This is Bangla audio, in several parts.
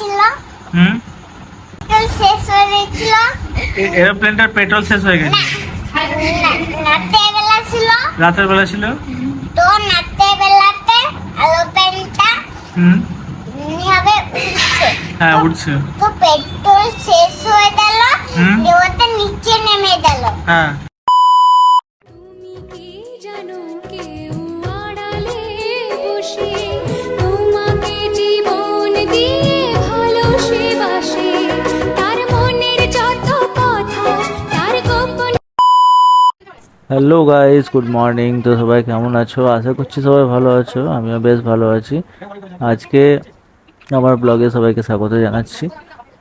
ছিল? হুম? শেষ হয়ে গেছিল? এরোপ্লেনটার পেট্রোল শেষ হয়ে গেছে। রাতের বেলা ছিল। রাতের বেলা ছিল? তো রাতের বেলাতে এরোপ্লেনটা হুম? এভাবে উঠছে। হ্যাঁ উঠছে। তো পেট্রোল শেষ হয়ে গেল। দেওয়াতে নিচে নেমে গেল। হ্যাঁ। Hello guys, good morning. তো সবাই কেমন আছো? আশা করছি সবাই ভালো আছো, আমিও বেশ ভালো আছি। আজকে আমার ব্লগে সবাইকে স্বাগত জানাচ্ছি।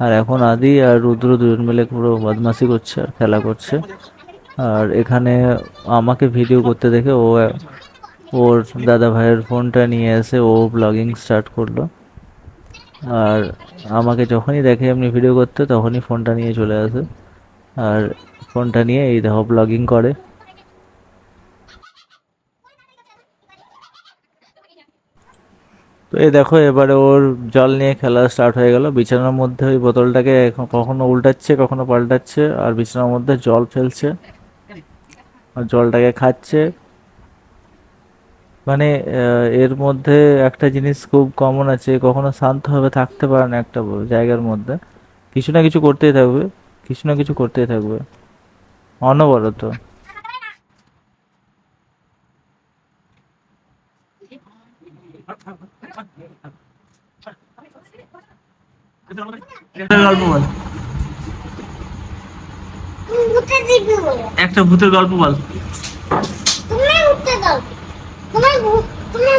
আর এখন আদি আর রুদ্র দুজন মিলে পুরো বদমাশি করছে আর খেলা করছে। আর এখানে আমাকে ভিডিও করতে দেখে ও, ওর দাদা ভাইয়ের ফোনটা নিয়ে এসে ও ব্লগিং স্টার্ট করল। আর আমাকে যখনই দেখে এমনি ভিডিও করতে, তখনই ফোনটা নিয়ে চলে আসে। আর ফোনটা নিয়ে এই দেখো ব্লগিং করে। তো এই দেখো, এবারে ওর জল নিয়ে খেলা স্টার্ট হয়ে গেল। বিছানার মধ্যে ওই বোতলটাকে কখনো উল্টাচ্ছে, কখনো পাল্টাচ্ছে, আর বিছানার মধ্যে জল ফেলছে। আর জলটাকে খাচ্ছে। মানে এর মধ্যে একটা জিনিস খুব কমন আছে, কখনো শান্তভাবে থাকতে পারে না একটা জায়গার মধ্যে। কিছু না কিছু করতেই থাকবে, কিছু না কিছু করতেই থাকবে। অনবরত। গল্প বল একটা ভূতের গল্প বল।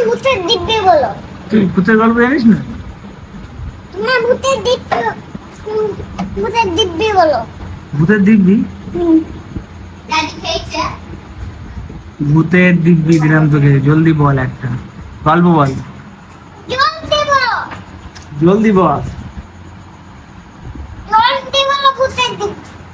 ভূতের তুই গল্প জানিস না? ভূতের দিব্যি ভূতের দিব্যি বলো ভূতের দিব্যি? ভূতের দিব্যি দিলাম তোকে। জলদি বল একটা। গল্প বল। জলদি বলো। জলদি বল।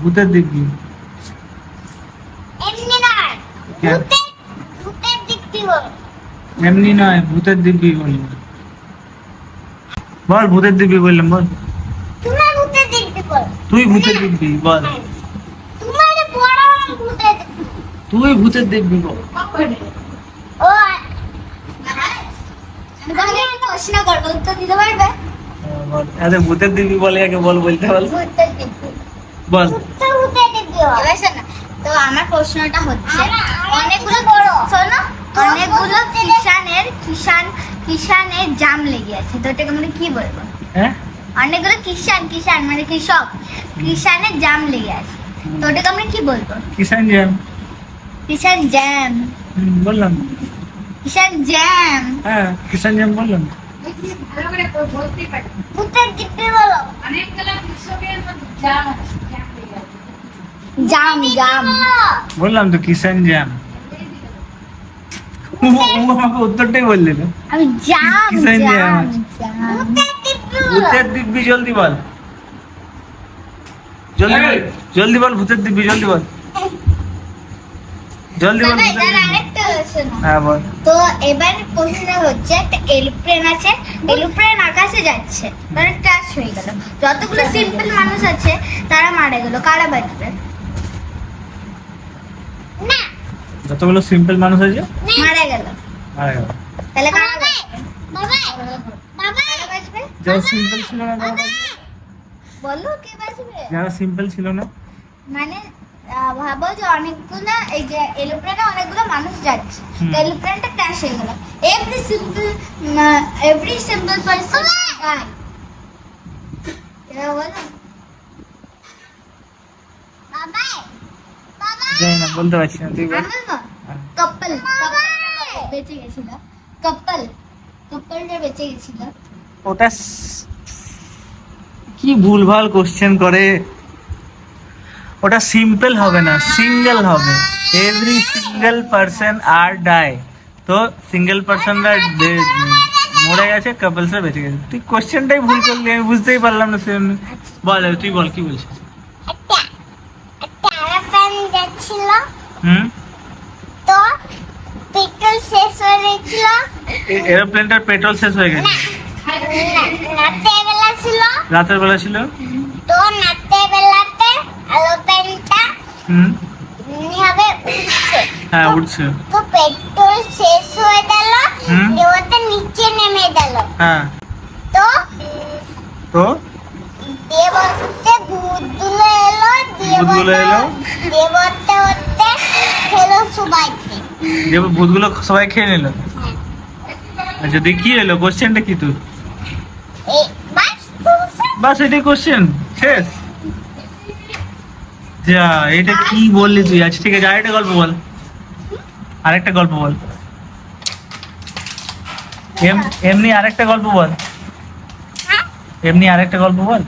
ভূতের দিব্যি বলো এমনি নয় ভূতের দিব্যি বললাম বল ভূতের দিব্যি বললাম বল তুই ভূতের দিব্যি বল তুই ভূতের দিব্যি বল প্রশ্ন করব উত্তর দিতে পারবে ভূতের দিব্যি বলে আগে বল বলতে বল ভূতের দিব্যি বল। তো আমার প্রশ্নটা হচ্ছে অনেকগুলো বড় শোনো অনেকগুলো কিষানের কিষান কিষানের জাম লেগে আছে তো এটাকে মানে কি বলব হ্যাঁ অনেকগুলো কিষান কিষান মানে কৃষক কিষানের জাম লেগে আছে। তো ওটাকে আমরা কি বলব কিষান জ্যাম কিষান জ্যাম বললাম কিষান জ্যাম হ্যাঁ কিষান জ্যাম বললাম ভূতের দিব্যি বলো জাম জাম বললাম তো কিষান জ্যাম ও ও আমাকে উত্তরটাই বললি না। আমি জাম কিষান জাম ভূতের দিব্যি জলদি বল। জলদি বল জলদি বল ভূতের দিব্যি জলদি বল। জলদি বল দাদা, ভূতের এটার দিব্যি। আরেকটা শোনো। হ্যাঁ বল। তো এবার প্রশ্নটা হচ্ছে একটা এরোপ্লেন আছে এরোপ্লেন আকাশে যাচ্ছে। মানে ক্রাশ হয়ে গেল। যতগুলো সিম্পল মানুষ আছে তারা মারা গেল। কারা বাঁচবে না যতগুলো সিম্পল মানুষ আছে মারা গেল। মারা গেল। তাহলে কারা বাবা বাবা যারা সিম্পল ছিল না তারা বলো কে বাঁচবে যারা সিম্পল ছিল না। মানে ভাবো যে অনেকগুলো এই যে এরোপ্লেনে অনেকগুলো মানুষ যাচ্ছে। তো এরোপ্লেনটা ক্র্যাশ হয়ে গেল। Every simple every simple person die বলো। বাবা জানি না বলতে পারছি না তুই বল। আমি বেঁচে গেছিল কাপল কাপলটা বেঁচে গেছিল। ওটা কি ভুলভাল কোশ্চেন করে। ওটা সিম্পল হবে না সিঙ্গেল হবে। এভরি সিঙ্গেল পার্সন আর ডাই তো সিঙ্গেল পার্সনরা মরে গেছে কাপলসরা বেঁচে গেছে। তুই কোশ্চেনটাই ভুল করলি আমি বুঝতেই পারলাম না বল তুই বল কি বলছিস একটা একটা এরোপ্লেন যাচ্ছিল হুম? তো পেট্রোল শেষ হয়ে গেছিল। এরোপ্লেনটার পেট্রোল শেষ হয়ে গেছে? রাতে বেলা ছিল। রাতের বেলা ছিল? তো রাতে বেলাতে এরোপ্লেনটা হুম? এমনিভাবে উঠছে। হ্যাঁ উঠছে। তো পেট্রোল শেষ হয়ে গেল। দেওয়াতে নিচে নেমে গেল। হ্যাঁ। তো তো? দেবতে এলো ভূতগুলো এলো? দেবতে হতে খেলো সবাইকে। যে ভূতগুলো সবাই খেয়ে নিল। আচ্ছা দিয়ে কি এলো? কোশ্চেনটা কি তুই বাস এটাই কোশ্চেন শেষ? যা এটা কি বললি তুই? আচ্ছা ঠিক আছে আরেকটা গল্প বল। আরেকটা গল্প বল। এম- এমনি আরেকটা গল্প বল। হ্যাঁ? এমনি আরেকটা গল্প বল?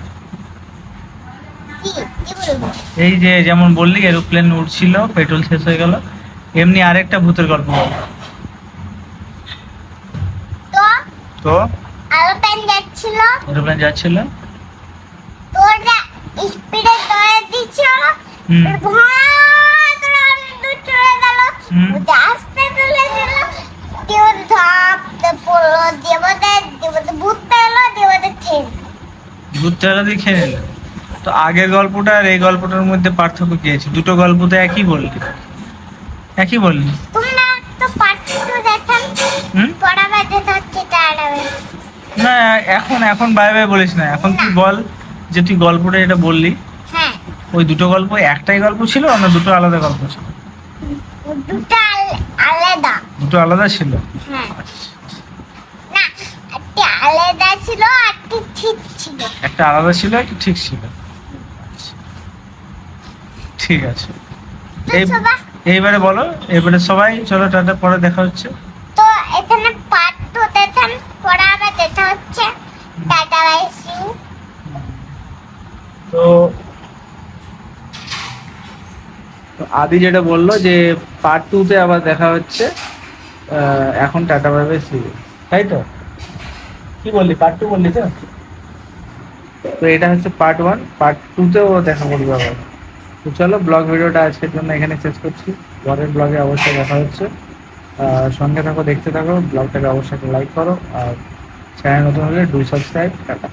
এই যে যেমন বললি এরোপ্লেন উঠছিল পেট্রোল শেষ হয়ে গেল। এমনি আরেকটা ভূতের গল্প তো? তো? এরোপ্লেন যাচ্ছিল। এরোপ্লেন যাচ্ছিল। তো ওটা স্পিডে হুম। ভয় করে অনেক দূর চলে গেল। ভূত দিয়ে খেয়ে নিল। তো আগের গল্পটা আর এই গল্পটার মধ্যে পার্থক্য কি আছে? দুটো গল্প তো একই বললি। একই বললি। না। এখন এখন বাই বাই বলিস না। এখন তুই বল যে তুই গল্পটা এটা বললি হ্যাঁ। ওই দুটো গল্প একটাই গল্প ছিল না দুটো আলাদা গল্প ছিল? দুটো আলাদা। দুটো আলাদা ছিল? হ্যাঁ। আলাদা ছিল আর ঠিক ছিল। একটা আলাদা ছিল একটা ঠিক ছিল। ঠিক আছে। এই এইবারে বলো এবারে সবাই চলো টাটা পরে দেখা হচ্ছে। তো এখানে পার্ট টু দেখেন পড়াবে যেতে হচ্ছে। টাটা বাই সিউ তো আদি যেটা বলল যে পার্ট টুতে আবার দেখা হচ্ছে আহ, এখন টাটা পাবে সি তাই তো? কি বললি পার্ট টু বললি তো? তো এটা হচ্ছে পার্ট ওয়ান পার্ট টুতেও দেখা করবে আবার। তো চলো, ব্লগ ভিডিওটা আজকের জন্য এখানে শেষ করছি। পরের ব্লগে অবশ্যই দেখা হচ্ছে। সঙ্গে থাকো, দেখতে থাকো, ব্লগটাকে অবশ্যই লাইক করো, আর চ্যানেল নতুন হলে ডু সাবস্ক্রাইব টাটা।